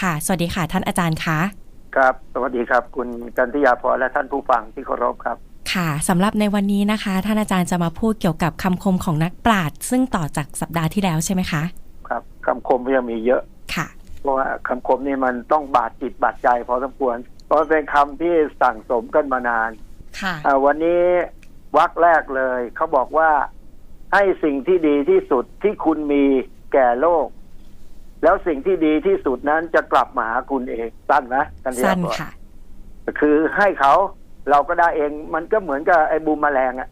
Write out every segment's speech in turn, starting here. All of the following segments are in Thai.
ค่ะ สวัสดีค่ะ ท่านอาจารย์คะครับ สวัสดีครับ คุณกันติยาพรและท่านผู้ฟังที่เคารพครับค่ะสำหรับในวันนี้นะคะ ท่านอาจารย์จะมาพูดเกี่ยวกับคำคมของนักปราชญ์ซึ่งต่อจากสัปดาห์ที่แล้วใช่ไหมคะ ครับคำคมยังมีเยอะค่ะ เพราะว่าคำคมนี่มันต้องบาดจิตบาดใจพอสมควรเพราะมันเป็นคำที่สั่งสมกันมานานค่ะอ่าวันนี้วักแรกเลยเขาบอกว่าให้สิ่งที่ดีที่สุดที่คุณมีแก่โลก แล้วสิ่งที่ดีที่สุดนั้นจะกลับมาหาคุณเองสั้นไหมกันติยาสั้นพรค่ะ คือให้เขาเราก็ได้เองมันก็เหมือนกับไอ้บูมแมลงอะ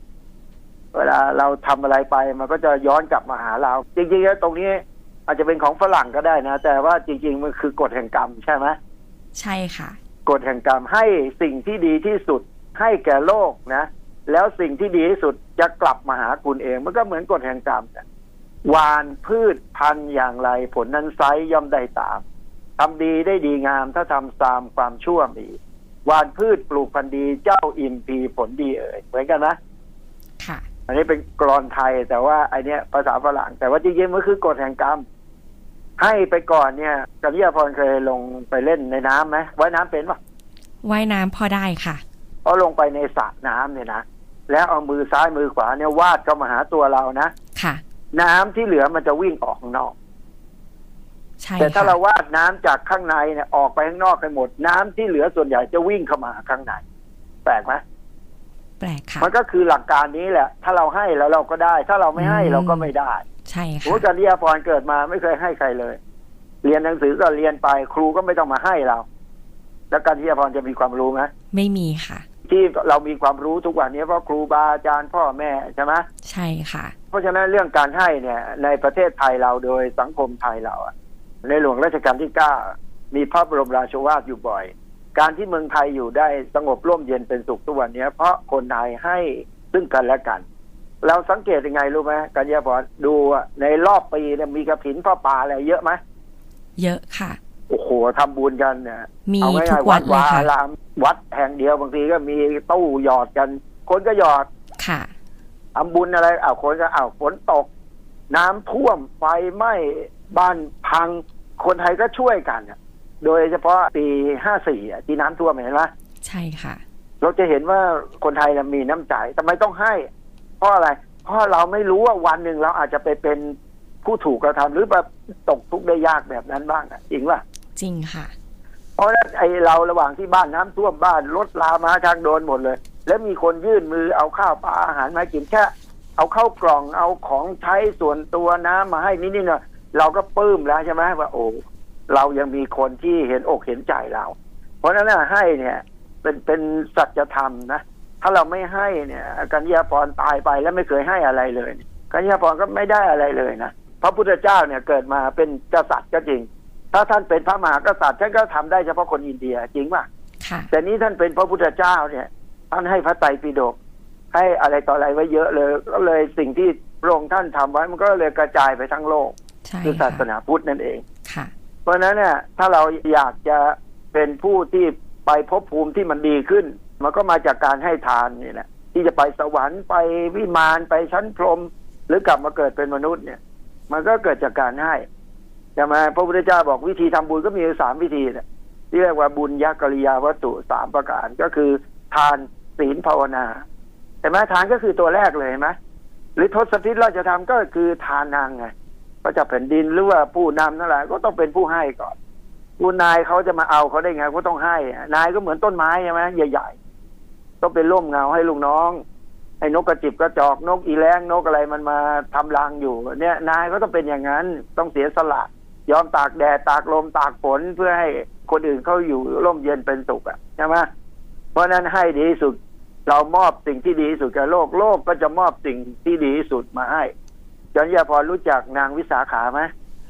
เวลาเราทำอะไรไปมันก็จะย้อนกลับมาหาเรา จริงๆแล้วตรงนี้อาจจะเป็นของฝรั่งก็ได้นะ แต่ว่าจริง ๆ มันคือกฎแห่งกรรมใช่ไหมใช่ค่ะ กฎแห่งกรรมให้สิ่งที่ดีที่สุดให้แก่โลกนะ แล้วสิ่งที่ดีที่สุดจะกลับมาหาคุณเอง มันก็เหมือนกฎแห่งกรรมนะ หวานพืชพันธุ์อย่างไร ผลนั้นไซย่อมได้ตามทำดีได้ดีงามถ้าทำตามความชั่วมีหวานพืชปลูกพันธุ์ดีเจ้าอิ่มพีผลดีเอ่ยเหมือนกันนะค่ะ อันนี้เป็นกรอนไทยแต่ว่าไอเนี้ยภาษาฝรั่ง แต่ว่าจริงๆมันคือกฎแห่งกรรม ให้ไปก่อนเนี่ยกัญญาพรเคยลงไปเล่นในน้ำไหมว่ายน้ำเป็นปะว่ายน้ำพอได้ค่ะพอลงไปในสระน้ำเนี่ยนะแล้วเอามือซ้ายมือขวาเนี่ยวาดเข้ามาหาตัวเรานะค่ะ น้ำที่เหลือมันจะวิ่งออกข้างนอกใช่แต่ถ้าค่ะเราวาดน้ำจากข้างในเนี่ยออกไปข้างนอกไปหมด น้ำที่เหลือส่วนใหญ่จะวิ่งเข้ามาข้างใน แปลกไหมแปลกค่ะ มันก็คือหลักการนี้แหละ ถ้าเราให้แล้วเราก็ได้ ถ้าเราไม่ให้อืมเราก็ไม่ได้ ใช่โอ้ค่ะจันทยาพรเกิดมาไม่เคยให้ใครเลย เรียนหนังสือก็เรียนไป ครูก็ไม่ต้องมาให้เรา แล้วกันทยาพรจะมีความรู้ไหมไม่มีค่ะ ที่เรามีความรู้ทุกวันนี้เพราะครูบาอาจารย์พ่อแม่ใช่ไหมใช่ค่ะ เพราะฉะนั้นเรื่องการให้เนี่ย ในประเทศไทยเราโดยสังคมไทยเราอะในหลวงรัชกาลที่เก้ามีพระบรมราโชวาทอยู่บ่อย การที่เมืองไทยอยู่ได้สงบร่มเย็นเป็นสุขทุกวันนี้เพราะคนไทยให้ซึ่งกันและกัน เราสังเกตยังไงรู้ไหมกัญญาพรดูอะในรอบปีเนี่ยมีกระถินพ่อป่าอะไรเยอะไหมเยอะค่ะ โอ้โหทำบุญกันเนี่ยมีเอาทุง่ายกๆวัวัดดเลยวาค่ะอารามวัดแห่งเดียวบางทีก็มีตู้หยอดกัน คนก็หยอดค่ะทำบุญอะไรอ้าวคนก็อ้าวฝนตก น้ำท่วมไฟไหม้บ้านพัง คนไทยก็ช่วยกันอะโดยเฉพาะปีห้าสี่ที่น้ำท่วมเห็นไหมใช่ค่ะ เราจะเห็นว่าคนไทยน่ะมีน้ำใจทำไมต้องให้ เพราะอะไร เพราะเราไม่รู้ว่าวันหนึ่งเราอาจจะไปเป็นผู้ถูกกระทำหรือแบบตกทุกข์ได้ยากแบบนั้นบ้างอะจริงป่ะ จริงค่ะ เพราะฉะนั้นไอเราระหว่างที่บ้านน้ำท่วมบ้านรถลามาทางโดนหมดเลย แล้วมีคนยื่นมือเอาข้าวปลาอาหารมากินแค่เอาเข้ากล่องเอาของใช้ส่วนตัวน้ำมาให้นิดๆหน่อยเราก็ปลื้มแล้วใช่ไหมว่าโอ้เรายังมีคนที่เห็นอกเห็นใจเรา เพราะฉะนั้นน่ะให้เนี่ยเป็นเป็นสัจธรรมนะถ้าเราไม่ให้เนี่ยกัญญาพรตายไปแล้วไม่เคยให้อะไรเลย กัญญาพรก็ไม่ได้อะไรเลยนะพระพุทธเจ้าเนี่ยเกิดมาเป็นกษัตริย์ก็จริง ถ้าท่านเป็นพระมหากษัตริย์ท่านก็ทำได้เฉพาะคนอินเดียจริงป่ะค่ะแต่นี้ท่านเป็นพระพุทธเจ้าเนี่ยท่านให้พระไตรปิฎกให้อะไรต่ออะไรไว้เยอะเลย ก็เลยสิ่งที่พระองค์ท่านทำไว้มันก็เลยกระจายไปทั้งโลกใช่คือศาค่ะสนาพุทธนั่นเองค่ะเพราะฉะนั้นเนี่ยถ้าเราอยากจะเป็นผู้ที่ไปภพภูมิที่มันดีขึ้น มันก็มาจากการให้ทานนี่แหละที่จะไปสวรรค์ไปวิมานไปชั้นพรหมหรือกลับมาเกิดเป็นมนุษย์เนี่ย มันก็เกิดจากการให้ ใช่ไหมพระพุทธเจ้าบอกวิธีทำบุญก็มีสามวิธีเนี่ยที่เรียกว่าบุญยักริยาวัตถุสามประการก็คือทานศีลภาวนาเห็นไหมทานก็คือตัวแรกเลยเห็นไหมหรือทศพิธราชธรรมก็คือทานนางไงพระเจ้าแผ่นดินหรือว่าผู้นำนั่นแหละก็ต้องเป็นผู้ให้ก่อนผู้นายเขาจะมาเอาเขาได้ไงก็ต้องให้ นายก็เหมือนต้นไม้ใช่ไหมใหญ่ ๆ ต้องเป็นร่มเงาให้ลูกน้องให้นกกระจิบกระจอกนกอีแรงนกอะไรมันมาทำรังอยู่ เนี่ย นายก็ต้องเป็นอย่างนั้น ต้องเสียสละ ยอมตากแดดตากลมตากฝนเพื่อให้คนอื่นเขาอยู่ร่มเย็นเป็นสุขอะใช่ไหมเพราะฉะนั้นให้ดีที่สุด เรามอบสิ่งที่ดีที่สุดแก่โลกโลกก็จะมอบสิ่งที่ดีที่สุดมาให้จันยาพรรู้จักนางวิสาขาไหม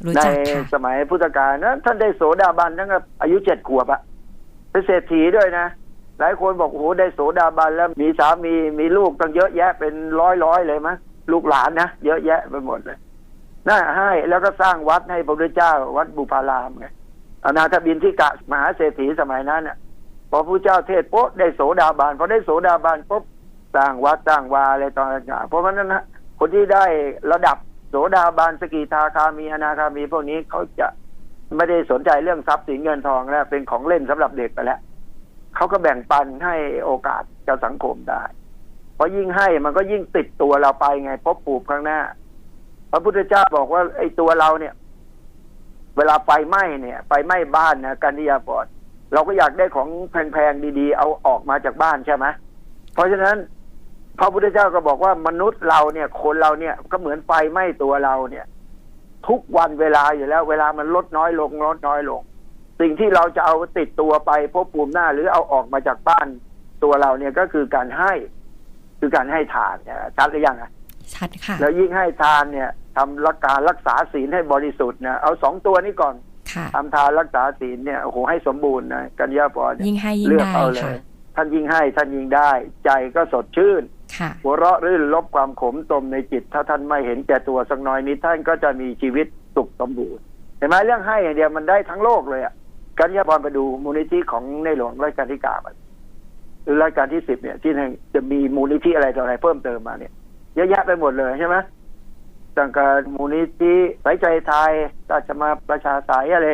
รู้ในจักค่ะสมัยพุทธกาลนะท่านได้โสดาบันตั้งแต่อายุเจ็ดขวบอะเป็นเศรษฐีด้วยนะ หลายคนบอกโอ้โหได้โสดาบันแล้วมีสามีมีลูกตั้งเยอะแยะเป็นร้อยร้อยๆเลยมั้งลูกหลานนะเยอะแยะไปหมดเลย น่าให้แล้วก็สร้างวัดให้พระพุทธเจ้าวัดบุพารามไงอนาถบินที่กะมหาเศรษฐีสมัยนั้นเนี่ยพอพระเจ้าเทศน์ปุ๊บได้โสดาบันพอได้โสดาบันปุ๊บสร้างวัดสร้างวาอะไรต่างๆเพราะฉะนั้นนะคนที่ได้ระดับโสดาบันสกิทาคามีอนาคามีพวกนี้เขาจะไม่ได้สนใจเรื่องทรัพย์สินเงินทองแล้วเป็นของเล่นสำหรับเด็กไปแล้วเขาก็แบ่งปันให้โอกาสกับสังคมได้ เพราะยิ่งให้มันก็ยิ่งติดตัวเราไปไงพบปูบข้างหน้า พระพุทธเจ้าบอกว่า ไอ้ตัวเราเนี่ย เวลาไฟไหม้เนี่ยไฟไหม้บ้านนะกันนิยาปอดเราก็อยากได้ของแพงๆดีๆ เอาออกมาจากบ้านใช่ไหมเพราะฉะนั้น พระพุทธเจ้าก็บอกว่ามนุษย์เราเนี่ย คนเราเนี่ย ก็เหมือนไฟไหม้ตัวเราเนี่ย ทุกวันเวลาอยู่แล้ว เวลามันลดน้อยลงลดน้อยลง สิ่งที่เราจะเอาติดตัวไปพบภูมิหน้าหรือเอาออกมาจากบ้านตัวเราเนี่ยก็คือการให้ คือการให้ทานชัดหรือยังอะ ชัดค่ะ แล้วยิ่งให้ทานเนี่ยทำรักการรักษาศีลให้บริสุทธิ์นะเอาสองตัวนี้ก่อนค่ะทำทานรักษาศีลเนี่ยโอ้โหให้สมบูรณ์นะกัญญาปอเนี่ยยิ่งให้ยิ่งเลือกได้เอาเลค่ะยท่านยิ่งให้ท่านยิ่งได้ ใจก็สดชื่นค่ะหัวเราะรื่นลบความขมตมในจิต ถ้าท่านไม่เห็นแก่ตัวสักน้อยนิดท่านก็จะมีชีวิตสุขสมบูรณ์เห็นไหมเรื่องให้อย่างเดียวมันได้ทั้งโลกเลยอะกัญญาพรไปดูมูลนิธิของในหลวงรัชกาลที่เก้าอะหรือรัชกาลที่สิบเนี่ยที่จะมีมูลนิธิอะไรต่ออะไรเพิ่มเติมมาเนี่ย เยอะแยะไปหมดเลยใช่ไหมตั้งแต่มูลนิธิสายใจไทยราชมาประชาสายอะไร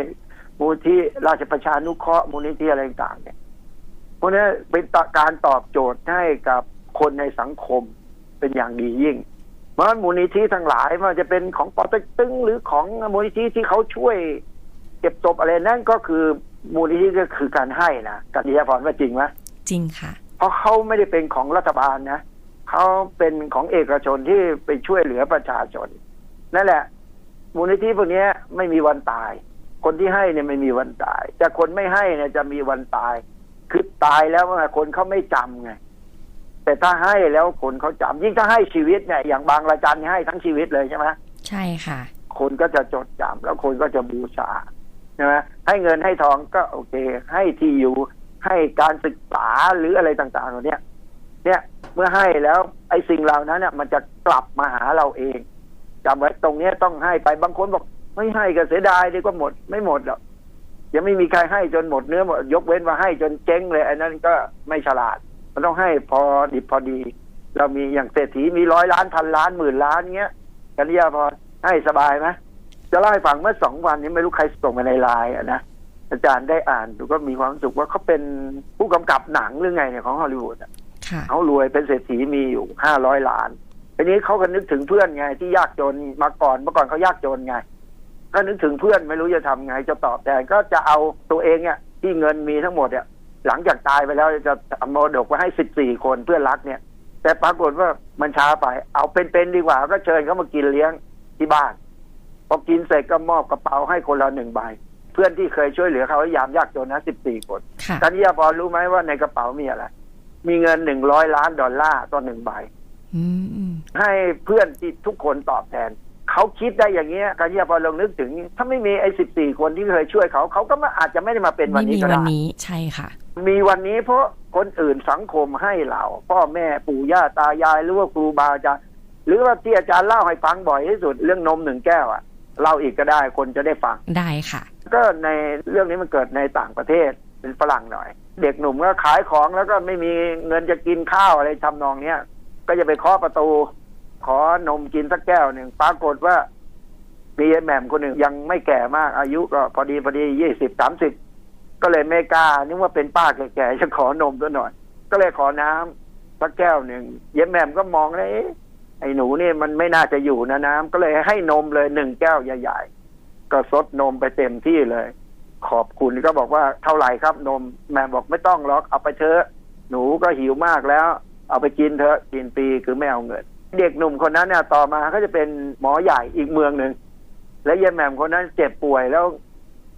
มูลนิธิราชประชานุเคราะห์มูลนิธิอะไรต่างๆเนี่ยพวกนี้เป็นการตอบโจทย์ให้กับคนในสังคมเป็นอย่างดียิ่ง เพราะฉะนั้นมูลนิธิทั้งหลายไมันจะเป็นของปอเต็กตึงหรือของมูลนิธิที่เขาช่วยเก็บศพอะไรนั่นก็คือมูลนิธิก็คือการให้นะกันดีพรว่าจริงไหมจริงค่ะ เพราะเขาไม่ได้เป็นของรัฐบาลนะ เขาเป็นของเอกชนที่ไปช่วยเหลือประชาชน นั่นแหละ มูลนิธิพวกนี้ไม่มีวันตาย คนที่ให้เนี่ยไม่มีวันตาย แต่คนไม่ให้เนี่ยจะมีวันตาย คือตายแล้วว่าคนเขาไม่จำไงแต่ถ้าให้แล้วคนเขาจำยิ่งถ้าให้ชีวิตเนี่ยอย่างบางระจันให้ทั้งชีวิตเลยใช่ไหมใช่ค่ะ คนก็จะจดจำแล้วคนก็จะบูชาใช่ไหมให้เงินให้ทองก็โอเค ให้ที่อยู่ให้การศึกษาหรืออะไรต่างๆเหล่านี้ เนี่ยเมื่อให้แล้วไอ้สิ่งเหล่านั้นเนี่ยมันจะกลับมาหาเราเองจำไว้ตรงเนี้ต้องให้ไปบางคนบอกไม่ให้ก็เสียดายดีกว่าหมดไม่หมดหรอกยังไม่มีใครให้จนหมดเนื้อหมดยกเว้นว่าให้จนเจ๊งเลยอันนั้นก็ไม่ฉลาด มันต้องให้พอดิบพอดี เรามีอย่างเศรษฐีมีร้อยล้านพันล้านหมื่นล้านเงี้ยกัญญาพรให้สบายไหมจะเล่าให้ฟังเมื่อสองวันนี้ไม่รู้ใครส่งมาในไลน์อะนะอาจารย์ได้อ่านดูก็มีความสึกว่าเขาเป็นผู้กำกับหนังหรือไงเนี่ยของฮอลลีวูดอะ เขารวยเป็นเศรษฐีมีอยู่ห้าร้อยล้านทีนี้เขาก็นึกถึงเพื่อนไง ที่ยากจนมาก่อนเมื่อก่อนเขายากจนไง ก็นึกถึงเพื่อนไม่รู้จะทำไง จะตอบแทนก็จะเอาตัวเองเนี่ยที่เงินมีทั้งหมดเนี่ยหลังจากตายไปแล้วจะเอามรดกไว้ให้สิบสี่คนเพื่อนรักเนี่ย แต่ปรากฏว่ามันช้าไป เอาเป็นๆดีกว่า ก็เชิญเขามากินเลี้ยงที่บ้านพอกินเสร็จก็มอบกระเป๋าให้คนละหนึ่งใบเพื่อนที่เคยช่วยเหลือเขายามยากจนนะสิบสี่คนค่ะกัญญาพรรู้ไหมว่าในกระเป๋ามีอะไร มีเงินหนึ่งร้อยล้านดอลลาร์ต่อหนึ่งใบอืมอืมให้เพื่อนที่ทุกคนตอบแทน เขาคิดได้อย่างเงี้ยกัญญาพรลองนึกถึง ถ้าไม่มีไอ้สิบสี่คนที่เคยช่วยเขา เขาก็ไม่อาจจะไม่ได้มาเป็นวันไม่นี้มีก็วันได้นี้ใช่ค่ะ มีวันนี้เพราะคนอื่นสังคมให้เราพ่อแม่ปู่ย่าตายายหรือว่าครูบาอาจารย์หรือว่าที่อาจารย์เล่าให้ฟังบ่อยที่สุด เรื่องนมหนึ่งแก้วอะเล่าอีกก็ได้คนจะได้ฟังได้ค่ะ ก็ในเรื่องนี้มันเกิดในต่างประเทศ เป็นฝรั่งหน่อย เด็กหนุ่มก็ขายของแล้วก็ไม่มีเงินจะกินข้าวอะไรทำนองเนี้ยก็จะไปเคาะประตู ขอนมกินสักแก้วหนึ่งปรากฏว่า มีแหม่มคนหนึ่งยังไม่แก่มาก อายุก็พอดีพอดียี่สิบสามสิบก็เลยไม่กล้านึกว่าเป็นป้าแก่ๆจะขอนมด้วยหน่อย ก็เลยขอน้ำสักแก้วหนึ่งเย็แหม่มก็มองเลยไอ้หนูนี่มันไม่น่าจะอยู่นะน้ำก็เลยให้นมเลยหนึ่งแก้วใหญ่ ๆ ก็ซดนมไปเต็มที่เลย ขอบคุณก็บอกว่าเท่าไหร่ครับนมแม่บอกไม่ต้องหรอกเอาไปเถอะหนูก็หิวมากแล้ว เอาไปกินเถอะกินฟรีคือไม่เอาเงิน เด็กหนุ่มคนนั้นเนี่ยต่อมาก็จะเป็นหมอใหญ่อีกเมืองหนึ่งและยายแหม่มคนนั้นเจ็บป่วยแล้ว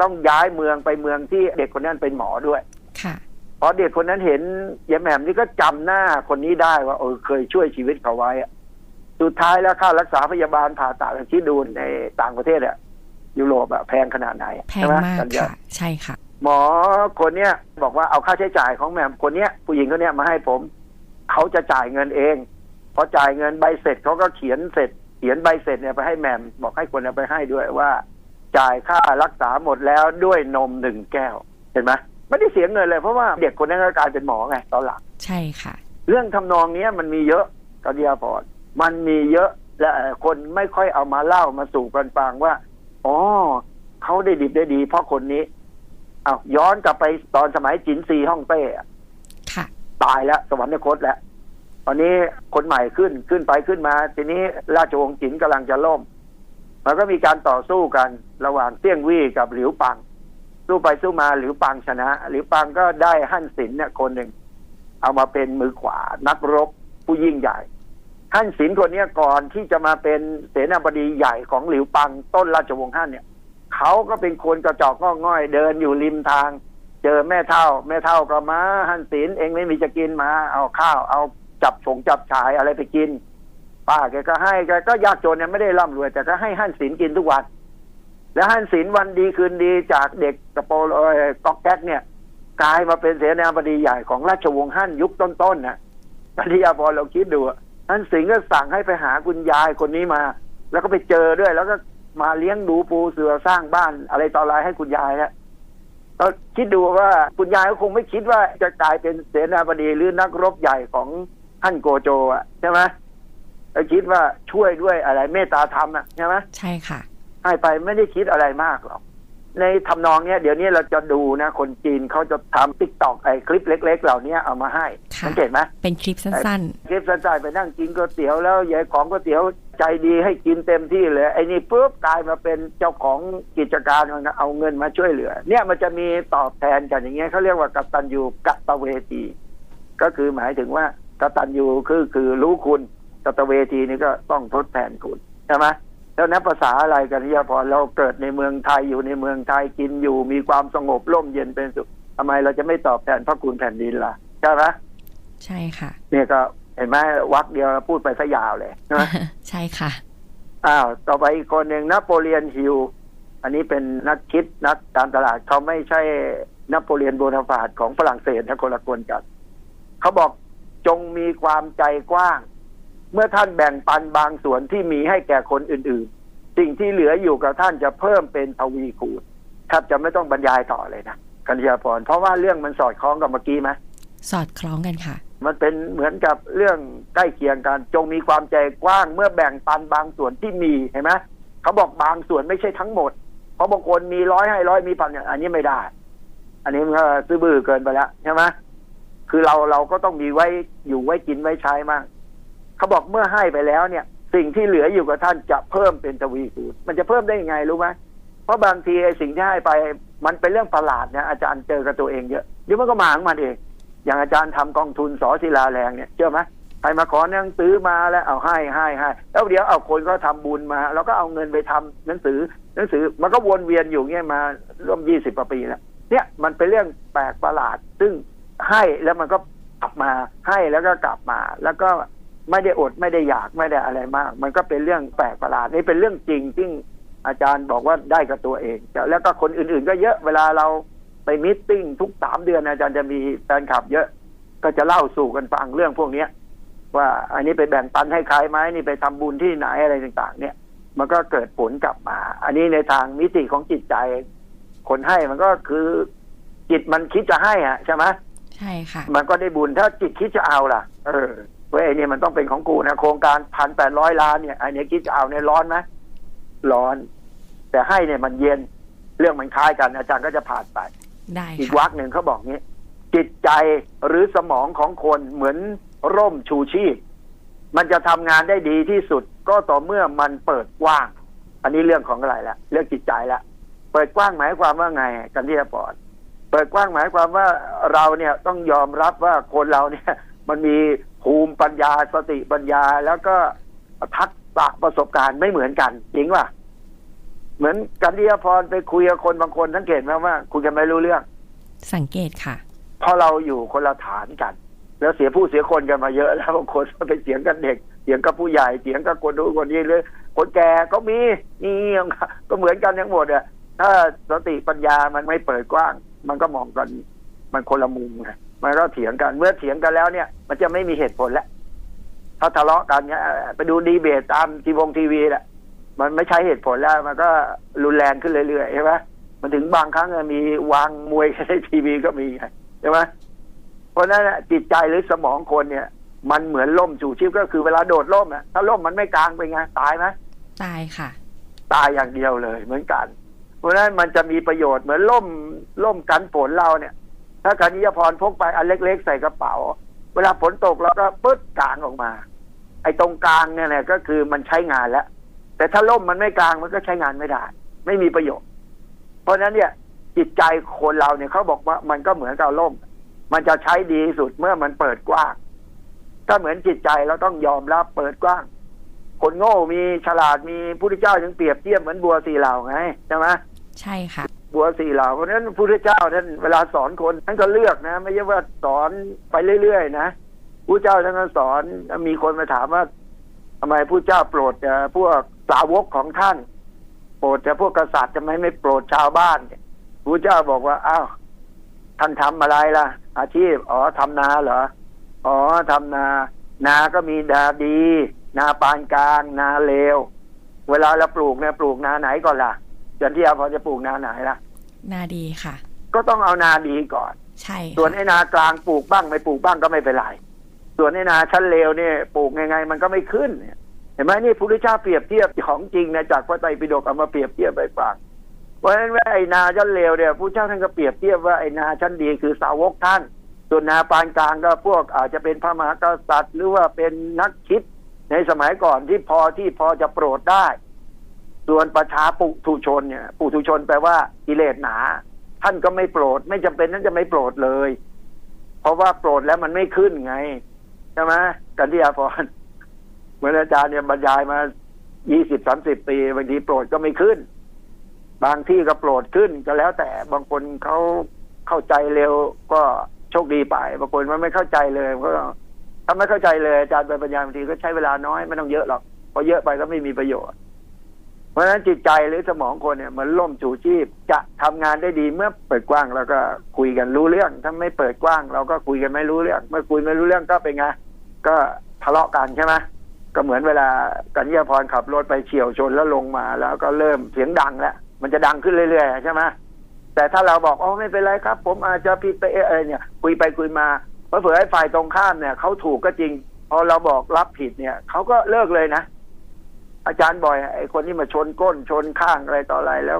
ต้องย้ายเมืองไปเมืองที่เด็กคนนั้นเป็นหมอด้วย ค่ะพอเด็กคนนั้นเห็นยายแหม่มนี่ก็จำหน้าคนนี้ได้ว่าเออเคยช่วยชีวิตเขาไว้อะสุดท้ายแล้วค่ารักษาพยาบาลผ่าตัดที่ดูในต่างประเทศอะ ยุโรปอะแพงขนาดไหนอะแพใช่งไหมากกัญญค่ะใช่ค่ะ หมอคนเนี้ยบอกว่าเอาค่าใช้จ่ายของแหม่มคนเนี้ยผู้หญิงคนเนี้ยมาให้ผม เขาจะจ่ายเงินเองพอจ่ายเงินใบเสร็จเขาก็เขียนเสร็จ เขียนใบเสร็จเนี่ยไปให้แหม่มบอกให้คนเอาไปให้ด้วยว่า จ่ายค่ารักษาหมดแล้วด้วยนมหนึ่งแก้วเห็นไหมไม่ได้เสียเงินเลยเพราะว่าเด็กคนนั้นก็กลายเป็นหมอไงตอนหลังใช่ค่ะ เรื่องทำนองเนี้ยมันมีเยอะกัญญาพรมันมีเยอะและคนไม่ค่อยเอามาเล่ามาสู่กันฟังว่า อ๋อเขาได้ดิบได้ดี เพราะคนนี้เอาย้อนกลับไปตอนสมัยจินซีฮ่องเต้อะค่ะตายแล้ว สวรรคตแล้ว ตอนนี้คนใหม่ขึ้นขึ้นไปขึ้นมา ทีนี้ราชวงศ์จินกำลังจะล่ม มันก็มีการต่อสู้กันระหว่างเตี้ยงวี่กับหลิวปัง สู้ไปสู้มาหลิวปังชนะ หลิวปังก็ได้ฮั่นสินเนี่ยคนหนึ่งเอามาเป็นมือขวานักรบผู้ยิ่งใหญ่ ฮั่นสินคนนี้ก่อนที่จะมาเป็นเสนาบดีใหญ่ของหลิวปังต้นราชวงศ์ฮั่นเนี่ยเขาก็เป็นคนกระจอกงอง่อยเดินอยู่ริมทาง เจอแม่เท่า แม่เท่าก็มาฮั่นสินเองไม่มีจะกินมา เอาข้าว เอาจับฉงจับฉายอะไรไปกินป้าแกก็ให้แกก็ยากจนเนี่ยไม่ได้ร่ำรวยแต่ก็ให้ฮั่นสินกินทุกวัน แล้วฮั่นสินวันดีคืนดีจากเด็กกระโปรงก๊อกแก๊กเนี่ย กลายมาเป็นเสนาบดีใหญ่ของราชวงศ์ฮั่นยุคต้นๆนะปริยาพรเราคิดดูอะ ฮั่นสิงห์ก็สั่งให้ไปหาคุณยายคนนี้มา แล้วก็ไปเจอด้วย แล้วก็มาเลี้ยงดูปูเสือสร้างบ้าน อะไรต่ออะไรให้คุณยายนะก็คิดดูว่าคุณยายก็คงไม่คิดว่าจะกลายเป็นเสนาบดีหรือนักรบใหญ่ของฮั่นโกโจอะใช่ไหมก็คิดว่าช่วยด้วยอะไรเมตตาธรรมอะใช่ไหมใช่ค่ะให้ไปไม่ได้คิดอะไรมากหรอก ในทำนองเนี้ยเดี๋ยวนี้เราจะดูนะ คนจีนเขาจะทำติ๊กตอกไอ้คลิปเล็ก ๆ เหล่านี้เอามาให้ค่ะสังเกตไหมเป็นคลิปสั้นคลิปสั้นๆไปนั่งกินก๋วยเตี๋ยวแล้วยายของก๋วยเตี๋ยวใจดีให้กินเต็มที่เลย ไอ้นี่ปุ๊บกลายมาเป็นเจ้าของกิจการเอาเงินมาช่วยเหลือ เนี่ยมันจะมีตอบแทนกันอย่างเงี้ยเขาเรียกว่ากตัญญูกตเวที ก็คือหมายถึงว่ากตัญญูคือคือรู้คุณกตเวทีนี่ก็ต้องทดแทนคุณใช่ไหม แล้วนับภาษาอะไรกันที่พอเราเกิดในเมืองไทยอยู่ในเมืองไทยกินอยู่ มีความสงบร่มเย็นเป็นสุขทำไมเราจะไม่ตอบแทนพระคุณแผ่นดินล่ะใช่ไหมๆใช่ค่ะ เนี่ยก็เห็นไหมวักเดียวพูดไปซะยาวเลยใช่ไหมใช่ค่ะอ้าวต่อไปอีกคนหนึ่งนโปเลียนฮิลอันนี้เป็นนักคิดนักการตลาดเขาไม่ใช่นโปเลียนโบนาฟาร์ตของฝรั่งเศสนะคนละคนกันเขาบอกจงมีความใจกว้าง เมื่อท่านแบ่งปันบางส่วนที่มีให้แก่คนอื่น ๆ สิ่งที่เหลืออยู่กับท่านจะเพิ่มเป็นทวีคูณแทบจะไม่ต้องบรรยายต่อเลยนะกัญญาพรเพราะว่าเรื่องมันสอดคล้องกับเมื่อกี้ไหมสอดคล้องกันค่ะ มันเป็นเหมือนกับเรื่องใกล้เคียงกัน จงมีความใจกว้างเมื่อแบ่งปันบางส่วนที่มีเห็นไหมเขาบอกบางส่วนไม่ใช่ทั้งหมด เพราะบางคนมีร้อยให้ร้อยมีพันเนี่ยอันนี้ไม่ได้ อันนี้มันก็ซื้อบื้อเกินไปแล้วใช่ไหมคือเราเราก็ต้องมีไว้อยู่ไว้กินไว้ใช้มาก เขาบอกเมื่อให้ไปแล้วเนี่ย สิ่งที่เหลืออยู่กับท่านจะเพิ่มเป็นทวีคูณมันจะเพิ่มได้ยังไงรู้ไหมเพราะบางทีไอ้สิ่งที่ให้ไปมันเป็นเรื่องประหลาดนะอาจารย์เจอกับตัวเองเยอะเดี๋ยวมันก็มาของมันเอง อย่างอาจารย์ทำกองทุนสอศิลาแรงเนี่ยเชื่อไหมใครมาขอหนังสือมาแล้วเอาให้ให้ให้แล้วเดี๋ยวเอาคนก็ทำบุญมา แล้วก็เอาเงินไปทำหนังสือหนังสือมันก็วนเวียนอยู่เงี้ยมาร่วมยี่สิบกว่าปีแล้วเนี่ยมันเป็นเรื่องแปลกประหลาด ซึ่งให้แล้วมันก็กลับมาให้แล้วก็กลับมา แล้วก็ ไม่ได้อดไม่ได้อยากไม่ได้อะไรมาก มันก็เป็นเรื่องแปลกประหลาดนี่เป็นเรื่องจริงซึ่งอาจารย์บอกว่าได้กับตัวเอง แล้วก็คนอื่นๆ ก็เยอะเวลาเราไปมิทติ้งทุกสามเดือนอาจารย์จะมีแฟนคลับเยอะ ก็จะเล่าสู่กันฟังเรื่องพวกเนี้ย ว่าอันนี้ไปแบ่งปันให้ใครไหมนี่ไปทำบุญที่ไหนอะไรต่าง ๆ เนี่ย มันก็เกิดผลกลับมา อันนี้ในทางมิติของจิตใจ คนให้มันก็คือจิตมันคิดจะให้อะใช่ไหมใช่ค่ะ มันก็ได้บุญถ้าจิตคิดจะเอาล่ะ เออเว้ยไอ้นี่มันต้องเป็นของกูนะโครงการพันแปดร้อยล้านเนี่ยไอ้นี่คิดจะเอาเนี่ยร้อนไหมร้อน แต่ให้เนี่ยมันเย็นเรื่องมันคล้ายกัน อาจารย์ก็จะผ่านไปได้อีกค่ะวักหนึ่งเขาบอกงี้ จิตใจหรือสมองของคนเหมือนร่มชูชีพ มันจะทำงานได้ดีที่สุดก็ต่อเมื่อมันเปิดกว้าง อันนี้เรื่องของอะไรละเรื่องจิตใจละเปิดกว้างหมายความว่าไง กันที่ปอดเปิดกว้างหมายความว่าเราเนี่ยต้องยอมรับว่าคนเราเนี่ย มันมี ภูมิปัญญาสติปัญญาแล้วก็ทักษะประสบการณ์ไม่เหมือนกันจริงป่ะเหมือนกันที่พรไปคุยกับคนบางคนสังเกตไหมว่าคุยกันไม่รู้เรื่อง สังเกตค่ะเพราะเราอยู่คนละฐานกัน แล้วเสียผู้เสียคนกันมาเยอะ แล้วบางคนไปเสียงกันเด็กเสียงกับผู้ใหญ่เสียงกับคนนู้นคนนี้เลยคนแก่ก็มีนี่ก็เหมือนกันทั้งหมดอะถ้าสติปัญญามันไม่เปิดกว้าง มันก็มองกัน มันคนละมุมไง มันก็เถียงกันเมื่อเถียงกันแล้วเนี่ย มันจะไม่มีเหตุผลแล้วถ้าทะเลาะกันเนี่ยไปดูดีเบตตามทีวงทีวีแหละมันไม่ใช่เหตุผลแล้ว มันก็รุนแรงขึ้นเรื่อยๆใช่ไหมมันถึงบางครั้งมีวางมวยในทีวีก็มีไงใช่ไหมเพราะฉะนั้นน่ะจิตใจหรือสมองคนเนี่ย มันเหมือนล่มชูชีพก็คือเวลาโดดล่มอะถ้าล่มมันไม่กลางเป็นไงตายไหมตายค่ะ ตายอย่างเดียวเลยเหมือนกัน เพราะฉะนั้นมันจะมีประโยชน์เหมือนล่มล่มกันฝนเราเนี่ย ถ้ากันิยพรพกไปอันเล็ก ๆ ใส่กระเป๋า เวลาฝนตกเราก็ปึ๊ดกลางออกมา ไอ้ตรงกลางเนี่ยนะก็คือมันใช้งานแล้ว แต่ถ้าล่มมันไม่กลางมันก็ใช้งานไม่ได้ ไม่มีประโยชน์ เพราะฉะนั้นเนี่ยจิตใจคนเราเนี่ยเขาบอกว่ามันก็เหมือนกับล่ม มันจะใช้ดีสุดเมื่อมันเปิดกว้างถ้าเหมือนจิตใจเราต้องยอมรับเปิดกว้าง คนโง่มีฉลาดมีพุทธเจ้ายังเปรียบเทียบเหมือนบัวสีเหล่าไงใช่ไหมใช่ค่ะ บัวสีเหล่าเพราะนั้นพระพุทธเจ้าท่านเวลาสอนคนท่านก็เลือกนะ ไม่ใช่ว่าสอนไปเรื่อยๆนะพระเจ้าท่านก็สอนมีคนมาถามว่าทำไมพระเจ้าโปรดพวกสาวกของท่าน โปรดแต่พวกกษัตริย์ทำไมไม่โปรดชาวบ้านเนี่ยพระเจ้าบอกว่าอ้าวท่านทำอะไรล่ะ อาชีพอ๋อทำนาเหรออ๋อทำนา นาก็มีนาดี นาปานกลาง นาเลวเวลาเราปลูกเนี่ยปลูกนาไหนก่อนล่ะจันที่อาพอจะปลูกนาไหนล่ะ นาดีค่ะ ก็ต้องเอานาดีก่อน ใช่ส่วนค่ะไอ้นากลางปลูกบ้างไม่ปลูกบ้างก็ไม่เป็นไรส่วนไอ้นาชั้นเลวเนี่ยปลูกยังไงมันก็ไม่ขึ้นเนี่ยเห็นไหมนี่พระพุทธเจ้าเปรียบเทียบของจริงนะจากพระไตรปิฎกเอามาเปรียบเทียบไปฟังเพราะฉะนั้นว่าไอ้นาชั้นเลวเนี่ยพระเจ้าท่านก็เปรียบเทียบว่าไอ้นาชั้นดีคือสาวกท่าน ส่วนนาปานกลางก็พวกอาจจะเป็นพระมหากษัตริย์ หรือว่าเป็นนักคิดในสมัยก่อนที่พอที่พอจะโปรดได้ ส่วนประชาปุถุชนเนี่ยปุถุชนแปลว่ากิเลสหนา ท่านก็ไม่โปรด ไม่จำเป็นท่านจะไม่โปรดเลย เพราะว่าโปรดแล้วมันไม่ขึ้นไงใช่ไหมกันที่อาพรเหมือนอาจารย์เนี่ยบรรยายมายี่สิบสามสิบปีบางทีโปรดก็ไม่ขึ้น บางที่ก็โปรดขึ้นก็แล้วแต่บางคนเขาเข้าใจเร็วก็โชคดีไป บางคนมันไม่เข้าใจเลยก็ถ้าไม่เข้าใจเลยอาจารย์ไปบรรยายบางทีก็ใช้เวลาน้อยไม่ต้องเยอะหรอกพราะเยอะไปก็ไม่มีประโยชน์ เพราะฉะนั้นจิตใจหรือสมองคนเนี่ยมือนล่มจูชีพ จะทำงานได้ดีเมื่อเปิดกว้างแล้วก็คุยกันรู้เรื่อง ถ้าไม่เปิดกว้าง เราก็คุยกันไม่รู้เรื่อง เมื่อคุยไม่รู้เรื่องก็เป็นไงก็ทะเลาะกันใช่ไหมก็เหมือนเวลากัญญาพรขับรถไปเฉียวชนแล้วลงมา แล้วก็เริ่มเสียงดังแล้วมันจะดังขึ้นเรื่อยๆใช่ไหมแต่ถ้าเราบอกอ๋อไม่เป็นไรครับ ผมอาจจะผิดไปเออเนี่ย คุยไปคุยมาเพราะเผื่อให้ฝ่ายตรงข้ามเนี่ยเขาถูกก็จริง พอเราบอกรับผิดเนี่ยเขาก็เลิกเลยนะ อาจารย์บ่อยไอ้คนที่มาชนก้นชนข้างอะไรต่ออะไรแล้ว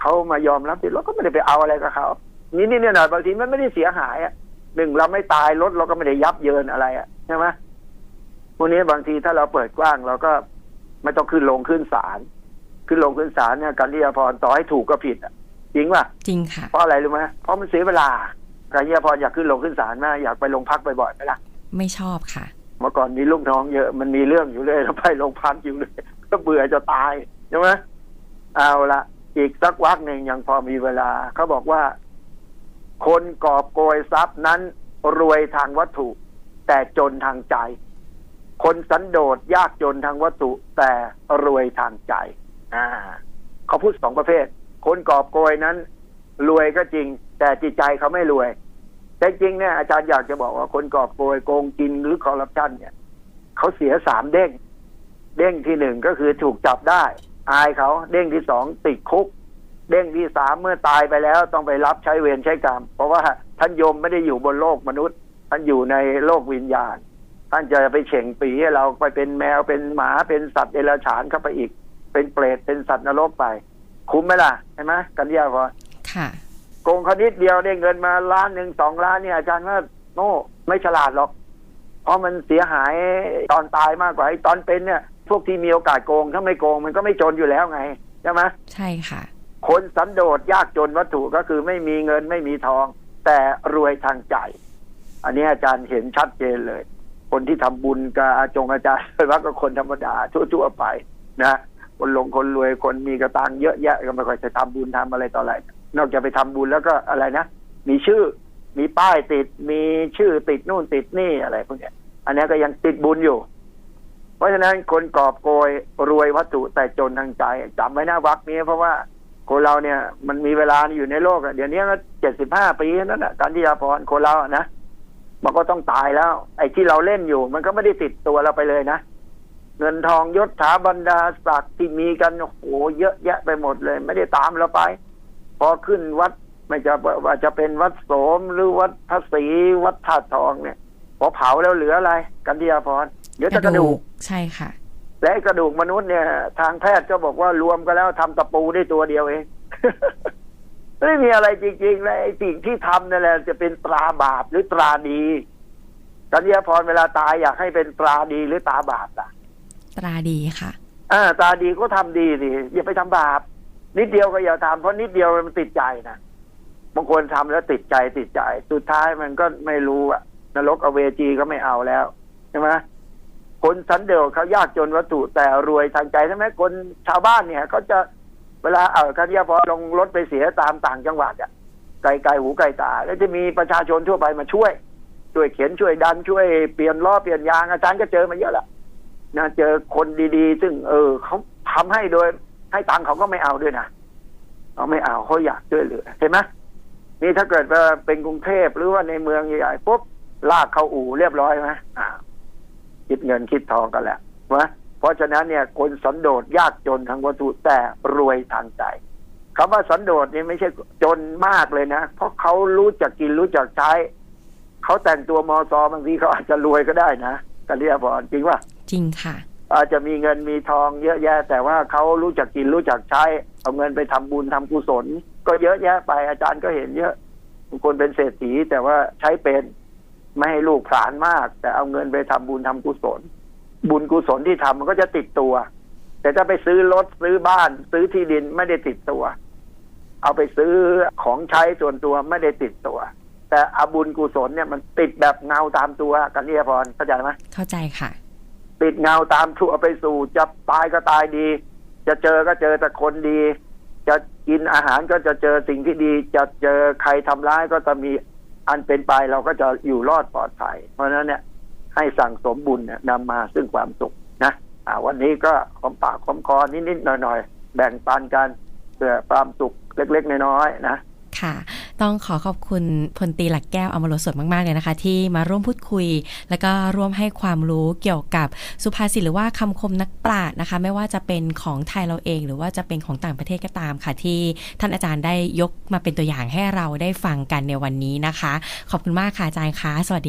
เขามายอมรับผิดเราก็ไม่ได้ไปเอาอะไรกับเขานี่นี่เนี่ยหน่อยบางทีมันไม่ได้เสียหายอะหนึ่งเราไม่ตายรถเราก็ไม่ได้ยับเยินอะไรอะใช่ไหมพวกนี้บางทีถ้าเราเปิดกว้างเราก็ไม่ต้องขึ้นลงขึ้นศาลขึ้นลงขึ้นศาลเนี่ยการที่อภรต่อให้ถูกก็ผิดอะจริงป่ะจริงค่ะเพราะอะไรรู้ไหมเพราะมันเสียเวลาการที่อภรอยากขึ้นลงขึ้นศาลมากอยากไปโรงพักบ่อยๆไหมล่ะไม่ชอบค่ะ เมื่อก่อนมีลูกน้องเยอะมันมีเรื่องอยู่เลยแล้วไปโรงพักอยู่เลย ก็เบื่อจะตายใช่ไหมเอาละอีกสักวักหนึ่งยังพอมีเวลา เขาบอกว่า คนกอบโกยทรัพย์นั้น รวยทางวัตถุ แต่จนทางใจ คนสันโดษยากจนทางวัตถุ แต่รวยทางใจ อ่า เขาพูดสองประเภท คนกอบโกยนั้น รวยก็จริง แต่จิตใจเขาไม่รวย แต่จริงเนี่ยอาจารย์อยากจะบอกว่าคนกอบโกยโกงกินหรือคอร์รัปชันเนี่ยเขาเสียสามเด้ง เด้งที่หนึ่งก็คือถูกจับได้ อายเขาเด้งที่สองติดคุก เด้งที่สามเมื่อตายไปแล้วต้องไปรับใช้เวรใช้กรรม เพราะว่าท่านโยมไม่ได้อยู่บนโลกมนุษย์ ท่านอยู่ในโลกวิญญาณ ท่านจะไปเฉ่งปีให้เราไปเป็นแมวเป็นหมาเป็นสัตว์เดรัจฉานเข้าไปอีก เป็นเปรตเป็นสัตว์นรกไป คุ้มไหมล่ะใช่ไหมกันยาพอค่ะโกงเขานิดเดียวได้เงินมาล้านหนึ่งสองล้านเนี่ยอาจารย์ว่าโง่ไม่ฉลาดหรอก เพราะมันเสียหายตอนตายมากกว่าไอ้ตอนเป็นเนี่ย พวกที่มีโอกาสโกงถ้าไม่โกงมันก็ไม่จนอยู่แล้วไงใช่ไหมใช่ค่ะ คนสันโดษยากจนวัตถุก็คือไม่มีเงินไม่มีทอง แต่รวยทางใจ อันนี้อาจารย์เห็นชัดเจนเลย คนที่ทำบุญกับอาจงอาจารย์ว่าก็คนธรรมดาทั่วๆไปนะคนลงคนรวยคนมีกระตังเยอะแยะก็ไม่ค่อยจะทำบุญทำอะไรต่ออะไร นอกจากไปทำบุญแล้วก็อะไรนะมีชื่อมีป้ายติดมีชื่อติดนู่นติดนี่อะไรพวกเนี้ยอันนี้ก็ยังติดบุญอยู่ เพราะฉะนั้นคนกอบโกยรวยวัตถุแต่จนทางใจจำไว้นะวักนี้ เพราะว่าคนเราเนี่ยมันมีเวลาอยู่ในโลกอะเดี๋ยวนี้ก็เจ็ดสิบห้าปีนั่นแหละการที่ยาพรคนเราอะนะมันก็ต้องตายแล้ว ไอ้ที่เราเล่นอยู่ มันก็ไม่ได้ติดตัวเราไปเลยนะเงินทองยศถาบรรดาศักดิ์ที่มีกันโอ้โหเยอะแยะไปหมดเลย ไม่ได้ตามเราไป พอขึ้นวัดไม่จะว่าจะเป็นวัดโสมหรือวัดพระศรีวัดธาตุทองเนี่ยพอเผาแล้วเหลืออะไร กันดียาพร เหลือแต่กระดูกใช่ค่ะ และไอ้กระดูกมนุษย์เนี่ย ทางแพทย์ก็บอกว่ารวมกันแล้วทำตะปูได้ตัวเดียวเองไม่มีอะไรจริงๆเลยไอ้สิ่งที่ทำนั่นแหละจะเป็นตราบาปหรือตราดีกัญญาพรเวลาตายอยากให้เป็นตราดีหรือตราบาปล่ะ ตราดีค่ะอ่าตราดีก็ทำดีสิอย่าไปทำบาป นิดเดียวก็อย่าทำเพราะนิดเดียวมันติดใจนะบางคนทำแล้วติดใจติดใจ สุดท้ายมันก็ไม่รู้อะนรกอเวจีก็ไม่เอาแล้วใช่ไหม คนสันเดลเขายากจนวัตถุแต่รวยทางใจใช่ไหมคนชาวบ้านเนี่ยเขาจะเวลาเออคันยาพอลงรถไปเสียตามต่างจังหวัดอะไกลไกลหูไกลตา แล้วจะมีประชาชนทั่วไปมาช่วย ช่วยเข็นช่วยดันช่วยเปลี่ยนล้อเปลี่ยนยางอาจารย์ก็เจอมาเยอะละนะเจอคนดีๆ ซึ่ง เออเขาทำให้โดย ให้ตังค์เขาก็ไม่เอาด้วยนะเขาไม่เอาเขาอยากช่วยเหลือเห็นไหมนี่ถ้าเกิดว่าเป็นกรุงเทพหรือว่าในเมืองใหญ่ๆปุ๊บลากเข้าอู่เรียบร้อยไหมอ่า คิดเงินคิดทองกันแหละวะเพราะฉะนั้นเนี่ยคนสันโดษยากจนทางวัตถุแต่รวยทางใจคำว่าสันโดษนี่ไม่ใช่จนมากเลยนะ เพราะเขารู้จักกินรู้จักใช้ เขาแต่งตัวมอซอบางทีเขาอาจจะรวยก็ได้นะกันเรียบอนจริงว่าจริงค่ะ อาจจะมีเงินมีทองเยอะแยะ แต่ว่าเขารู้จักกินรู้จักใช้ เอาเงินไปทำบุญทำกุศล ก็เยอะแยะไปอาจารย์ก็เห็นเยอะบางคนเป็นเศรษฐีแต่ว่าใช้เป็น ไม่ให้ลูกผลานมาก แต่เอาเงินไปทำบุญทำกุศล บุญกุศลที่ทำมันก็จะติดตัว แต่ถ้าไปซื้อรถซื้อบ้าน ซื้อที่ดินไม่ได้ติดตัว เอาไปซื้อของใช้ส่วนตัวไม่ได้ติดตัว แต่อาบุญกุศลเนี่ยมันติดแบบเงาตามตัวกันเรียพรเข้าใจไหมเข้าใจค่ะติดเงาตามทั่วไปสู่จะตายก็ตายดี จะเจอก็เจอแต่คนดี จะกินอาหารก็จะเจอสิ่งที่ดี จะเจอใครทำร้ายก็จะมี อันเป็นไปเราก็จะอยู่รอดปลอดภัย เพราะฉะนั้นเนี่ยให้สั่งสมบุญเนี่ยนำมาซึ่งความสุขนะอ่าวันนี้ก็ขอมปากขอมคอนิดๆหน่อยๆ แบ่งปันกันเพื่อความสุขเล็ก ๆ น้อยๆนะค่ะ ต้องขอขอบคุณพลตีหลักแก้วอมรสดมาก ๆ เลยนะคะ ที่มาร่วมพูดคุย แล้วก็ร่วมให้ความรู้เกี่ยวกับสุภาษิตหรือว่าคำคมนักปราชญ์นะคะ ไม่ว่าจะเป็นของไทยเราเอง หรือว่าจะเป็นของต่างประเทศก็ตามค่ะ ที่ท่านอาจารย์ได้ยกมาเป็นตัวอย่างให้เราได้ฟังกันในวันนี้นะคะ ขอบคุณมากค่ะอาจารย์คะสวัสดี